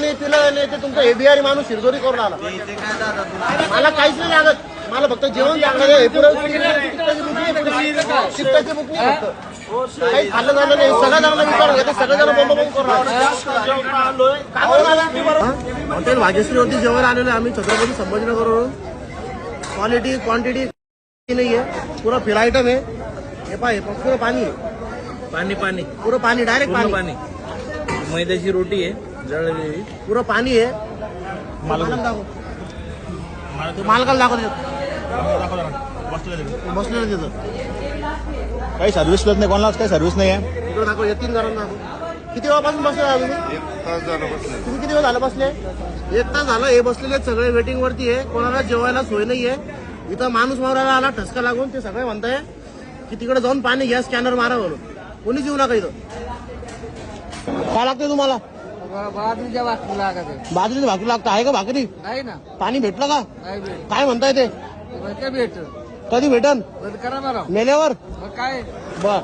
नाही पिलं नाही ते तुमचा एबीआर माणूस शिरजोरी करून आला. मला काहीच नाही लागत. मला फक्त जेवण लागणार आहे शिफ्टाची आहे आहे फक्त काही खाल्लं झालं नाही. जणांना विचार जण बोंब बोंब? हा? हॉटेल भाग्यश्रीवरती जेवण आलेलं आहे आम्ही छत्रपती संभाजीनगरवरून क्वालिटी क्वांटिटी नाहीये. पुरं फिर आयटम आहे. हे पाय पुरं पाणी आहे. पाणी पाणी. पुरं पाणी डायरेक्ट पाणी. पाणी. मैद्याची रोटी आहे. जळलेली. पुरं पाणी आहे. मालकाला दाखव. तू मालकाला दाखव. बसलेलं तिथं. काही सर्व्हिस नाही कोणालाच काही सर्व्हिस नाही आहे. इकडे दाखव या तीन घरांना दाखव. किती वेळापासून बसले आहे तुम्ही? तुम्ही किती वेळ झालं बसले? एक तास झालं हे बसलेले सगळे वेटिंग वरती आहे. कोणाला जेवायला सोय नाहीये. इथं माणूस मारायला आला ठसका लागून ते सगळे म्हणताय की तिकडे जाऊन पाणी घ्या स्कॅनर मारा म्हणून. कोणी येऊ नका इथं. काय लागते तुम्हाला? बाजरीच्या वाटू लागत. बाजरीची भाकरी लागतं आहे का भाकरी? नाही ना. पाणी भेटलं का? नाही भेट काय म्हणताय ते? ते भेट कधी भेटन? बंद करा मला मेल्यावर? मग काय? बर.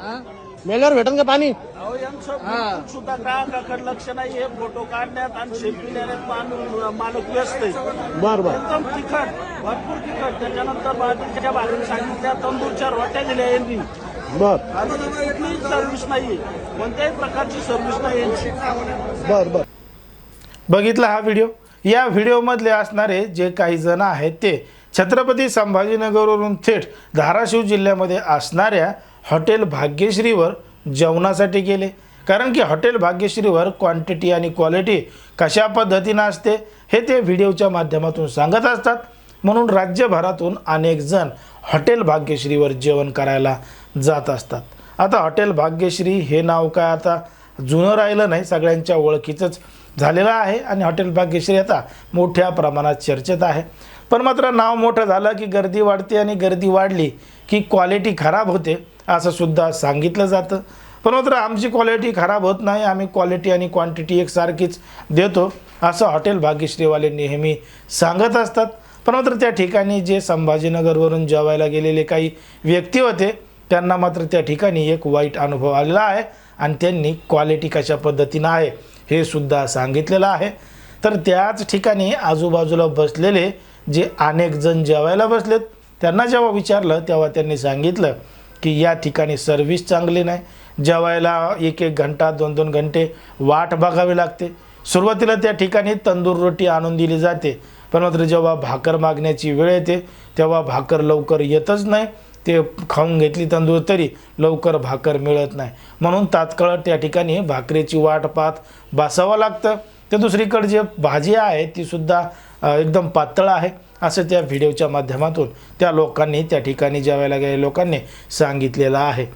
हा? मेल्यावर भेटन का पाणी? सुद्धा ग्राहकाकडे लक्ष नाही हे फोटो काढण्यात आणि सेल्फी देण्यात माणूस मालक व्यस्त आहे. बर बर. एकदम तिखट भरपूर तिखट. त्याच्यानंतर बाजरीच्या भाकरी सांगितल्या तंदूरच्या रोट्या दिल्या यांनी. बर. आणि कुठलीच सर्व्हिस नाही कोणत्याही प्रकारची सर्व्हिस नाही यांची. बर बर. बघितला हा व्हिडिओ? या व्हिडिओमधले असणारे जे काही जण आहेत ते छत्रपती संभाजीनगरवरून थेट धाराशिव जिल्ह्यामध्ये असणाऱ्या हॉटेल भाग्यश्रीवर जेवणासाठी गेले. कारण की हॉटेल भाग्यश्रीवर क्वांटिटी आणि क्वालिटी कशा पद्धतीनं असते हे ते व्हिडिओच्या माध्यमातून सांगत असतात. म्हणून राज्यभरातून अनेक जण हॉटेल भाग्यश्रीवर जेवण करायला जात असतात. आता हॉटेल भाग्यश्री हे नाव काय आता? जुनं राहिलं नाही सगळ्यांच्या ओळखीचंच झालेलं आहे आणि हॉटेल भाग्यश्री आता मोठ्या प्रमाणात चर्चेत आहे. पण मात्र नाव मोठं झालं की गर्दी वाढते आणि गर्दी वाढली की क्वालिटी खराब होते असं सुद्धा सांगितलं जातं. पण मात्र आमची क्वालिटी खराब होत नाही आम्ही क्वालिटी आणि क्वांटिटी एकसारखीच देतो असं हॉटेल भाग्यश्रीवाले नेहमी सांगत असतात. पण मात्र त्या ठिकाणी जे संभाजीनगरवरून जेवायला गेलेले काही व्यक्ती होते त्यांना मात्र त्या ठिकाणी एक वाईट अनुभव आलेला आहे आणि त्यांनी क्वालिटी कशा पद्धतीनं आहे हे सुद्धा सांगितलेलं आहे. तर त्याच ठिकाणी आजूबाजूला बसलेले जे अनेक जण जेवायला बसलेत त्यांना जेव्हा विचारलं तेव्हा त्यांनी सांगितलं की या ठिकाणी सर्व्हिस चांगली नाही. जेवायला एक एक घंटा दोन दोन घंटे वाट बघावी लागते. सुरुवातीला त्या ठिकाणी तंदूर रोटी आणून दिली जाते. पण मात्र जेव्हा भाकर मागण्याची वेळ येते तेव्हा भाकर लवकर येतच नाही. ते खाऊन घेतली तंदूर तरी लवकर भाकर मिळत नाही. म्हणून तात्काळ त्या ठिकाणी भाकरीची वाट पाहत बसावं लागतं. तर दुसरीकडे जे भाजी आहे तीसुद्धा एकदम पातळ आहे असं त्या व्हिडिओच्या माध्यमातून त्या लोकांनी त्या ठिकाणी जेवायला गेलेल्या लोकांनी सांगितलेलं आहे.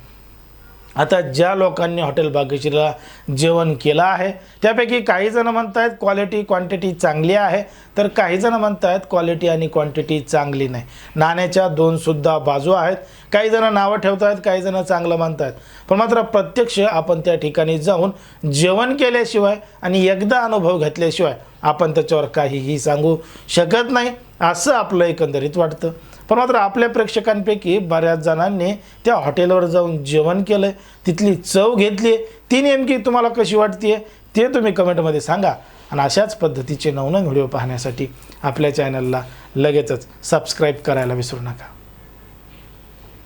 आता ज्या लोकांनी हॉटेल भाग्यश्रीला जेवण केलं आहे त्यापैकी काही जण म्हणत आहेत क्वालिटी क्वांटिटी चांगली आहे. तर काही जण म्हणत आहेत क्वालिटी आणि क्वांटिटी चांगली नाही. नाण्याच्या दोनसुद्धा बाजू आहेत. काही जण नावं ठेवत आहेत काही जण चांगलं म्हणत आहेत पण मात्र प्रत्यक्ष आपण त्या ठिकाणी जाऊन जेवण केल्याशिवाय आणि एकदा अनुभव घेतल्याशिवाय आपण त्याच्यावर काहीही सांगू शकत नाही. असं आपलं एकंदरीत वाटतं. पण मात्र आपल्या प्रेक्षकांपैकी बऱ्याच जणांनी त्या हॉटेलवर जाऊन जेवण केलं तिथली चव घेतली ती नेमकी तुम्हाला कशी वाटते ते तुम्ही कमेंटमध्ये सांगा. आणि अशाच पद्धतीचे नवनवीन व्हिडिओ पाहण्यासाठी आपल्या चॅनलला लगेचच सबस्क्राईब करायला विसरू नका.